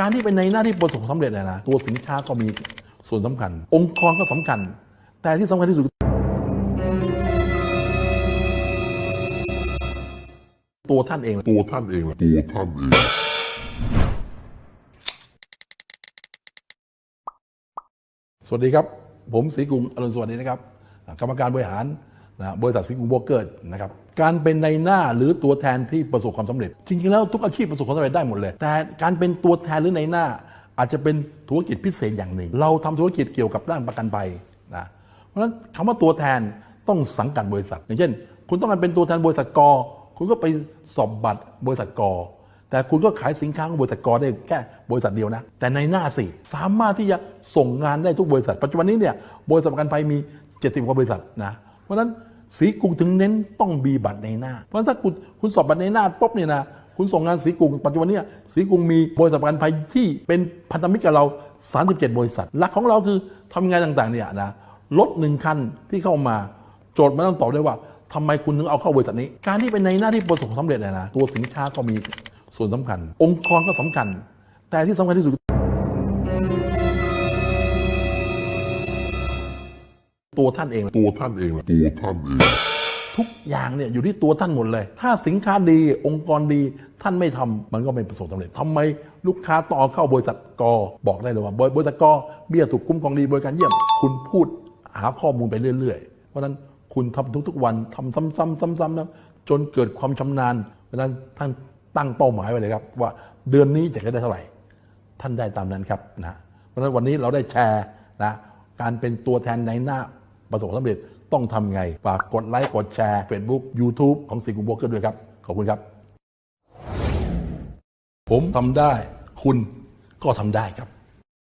การที่เป็นในหน้าที่ประสบความสำเร็จเนี่ยนะตัวสินค้าก็มีส่วนสำคัญ องค์กรก็สำคัญ แต่ที่สำคัญที่สุด ตัวท่านเองตัวท่านเองแหละตัวท่านเองสวัสดีครับ ผมศรีกรุงอรุณสวัสดีนะครับ กรรมการบริหาร นะบริษัทศรีกรุโบเกอร์นะครับการเป็นในหน้าหรือตัวแทนที่ประสบความสำเร็จ จริงๆแล้วทุกอาชีพประสบความสำเร็จได้หมดเลย แต่การเป็นตัวแทนหรือในหน้า อาจจะเป็นธุรกิจพิเศษอย่างหนึ่ง เราทำธุรกิจเกี่ยวกับด้านประกันภัยนะเพราะฉะนั้นคำว่าตัวแทนต้องสังกัดบริษัท อย่างเช่น คุณต้องการเป็นตัวแทนบริษัทกอคุณก็ไปสอบบัตรบริษัทกอแต่คุณก็ขายสินค้าของบริษัทกอได้แค่บริษัทเดียวนะ แต่ในหน้าสิสามารถที่จะส่งงานได้ทุกบริษัท ปัจจุบันนี้เนี่ยบริษัทประกันภัยมี 70กว่าบริษัทนะเพราะฉะนั้น สีกรุงถึงเน้นต้องมีบัตรในหน้า เพราะถ้าคุณคุณสอบบัตรในหน้าปุ๊บเนี่ยนะคุณส่งงานสีกรุงปัจจุบันเนี้สีกรุงมีบริษัทประกันภัยที่เป็นพันธมิตรกับเรา 37 บริษัท หลักของเราคือทำงานต่างๆเนี่ยนะรถหนึ่งคันที่เข้ามาโจทย์มันต้องตอบได้ว่าทำไมคุณถึงเอาเข้าบริษัทนี้ การที่เป็นในหน้าที่ประสบความสำเร็จเนี่ยนะตัวสินค้าก็มีส่วนสำคัญ องค์กรก็สำคัญ แต่ที่สำคัญที่สุด ตัวท่านเอง ตัวท่านเองแหละตัวท่านเอง ทุกอย่างเนี่ยอยู่ที่ตัวท่านหมดเลย ถ้าสินค้าดีองค์กรดีท่านไม่ทำมันก็ไม่ประสบความสำเร็จทำไมลูกค้าต่อเข้าบริษัทกอบอกได้เลยว่าบริษัทกอเบี้ยถูกคุ้มครองดีบริการเยี่ยม คุณพูดหาข้อมูลไปเรื่อยๆ เพราะฉะนั้นคุณทำทุกๆวันทำซ้ำๆซ้ำๆนะจนเกิดความชำนาญ เพราะฉะนั้นท่านตั้งเป้าหมายไว้เลยครับ ว่าเดือนนี้จะได้เท่าไหร่ ท่านได้ตามนั้นครับนะเพราะฉะนั้นวันนี้เราได้แชร์นะการเป็นตัวแทนในหน้า ประสบความสำเร็จต้องทำไง ฝากกดไลค์กดแชร์ Facebook YouTube ของสิงห์บุกเกอร์ด้วยครับ ขอบคุณครับ ผมทำได้ คุณก็ทำได้ครับ